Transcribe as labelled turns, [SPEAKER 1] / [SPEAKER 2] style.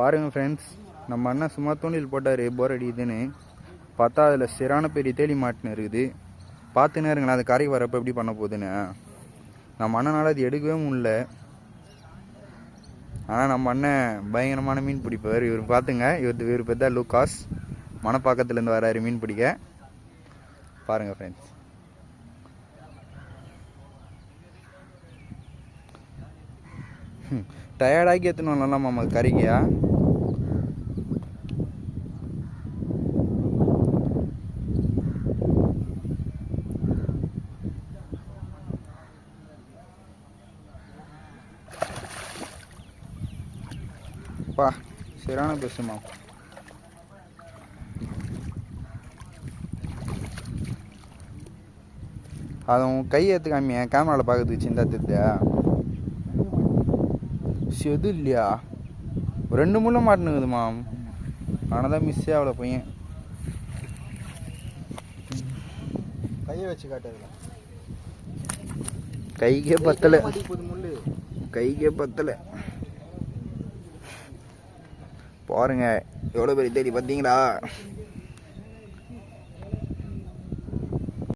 [SPEAKER 1] பாருங்கள் ஃப்ரெண்ட்ஸ் நம்ம அண்ணன் சும்மா தூண்டில் போட்டார் போர் அடிக்குதுன்னு. பார்த்தா அதில் சிறான பெரிய தேடி மாட்டுன்னு இருக்குது. பார்த்து இருங்களேன் அது கரைக்கு வரப்போ எப்படி பண்ண போகுதுன்னு. நம்ம அண்ணனால் அது எடுக்கவே முடில ஆனால் நம்ம அண்ணன் பயங்கரமான மீன் பிடிப்பார். இவர் பார்த்துங்க இவர் இவர் பேர் தான் லூகாஸ். மணப்பாக்கத்துலேருந்து வராரு மீன் பிடிக்க. பாருங்கள் ஃப்ரெண்ட்ஸ் டயர்டாகி எத்தனை வரலாம் மாமா கறிக்கையா பா சரியான பெருசுமா அதை உன் கை எடுத்து காமிய கேமராவில் பார்க்கறதுக்கு சிந்தா தெரியுதா? செது இல்லையா? ரெண்டு முள்ள மாட்டினுக்குதுமா ஆனால் தான் மிஸ்ஸே ஆகல பையன்.
[SPEAKER 2] கையை வச்சு காட்டுறதுல.
[SPEAKER 1] கைக்கே பத்தலை. கைக்கே பத்தலை. பாருங்க. எவ்வளோ பெரிய தேடி பார்த்தீங்களா